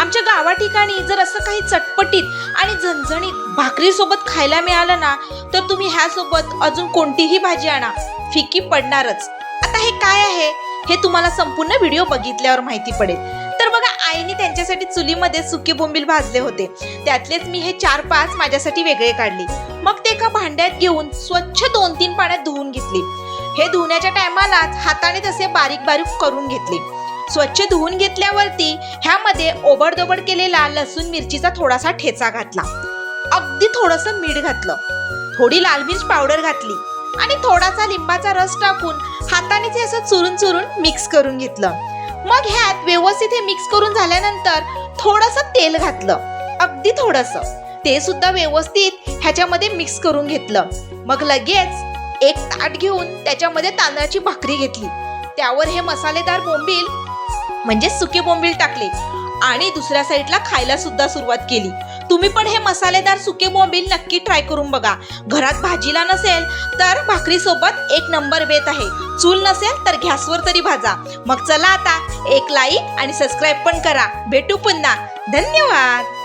आमच्या गावा ठिकाणी जर असं काही चटपटीत आणि झणझणीत भाकरीसोबत खायला मिळालं ना तर तुम्ही ह्यासोबत अजून कोणतीही भाजी आणा. फिकी पडणारच. आता हे काय आहे? हे तुम्हाला संपूर्ण व्हिडिओ बघितल्यावर माहिती पडेल. तर बघा आईने त्यांच्यासाठी चुलीमध्ये सुके बोंबील भाजले होते. त्यातलेच मी हे चार पाच माझ्यासाठी वेगळे काढले. मग ते एका भांड्यात घेऊन स्वच्छ दोन तीन पाण्यात धुवून घेतली. हे धुण्याच्या टायमालाच हाताने तसे बारीक बारीक करून घेतले. स्वच्छ धुवून घेतल्यावरती ह्यामध्ये ओबडदोबड केलेला लसूण मिरचीचा थोडासा ठेचा घातला. अगदी थोडंसं मीठ घातलं. थोडी लाल मिर्च पावडर घातली आणि थोडासा लिंबाचा रस टाकून हाताने ते असं चुरून चुरून मिक्स करून घेतलं. मग ह्यात व्यवस्थित हे मिक्स करून झाल्यानंतर थोडंसं तेल घातलं. अगदी थोडंसं. ते सुद्धा व्यवस्थित ह्याच्यामध्ये मिक्स करून घेतलं. मग लगेच एक ताट घेऊन त्याच्यामध्ये तांदळाची भाकरी घेतली. त्यावर हे मसालेदार बोंबील म्हणजे सुके बोंबील टाकले आणि दुसऱ्या साईडला खायला सुद्धा सुरुवात केली. तुम्ही पण हे मसालेदार सुके बोंबील नक्की ट्राय करून बघा. घरात भाजीला नसेल तर भाकरी सोबत एक नंबर बेत आहे. चूल नसेल तर गॅसवर तरी भाजा. मग चला आता एक लाईक आणि सबस्क्राईब पण करा. भेटू पुन्हा. धन्यवाद!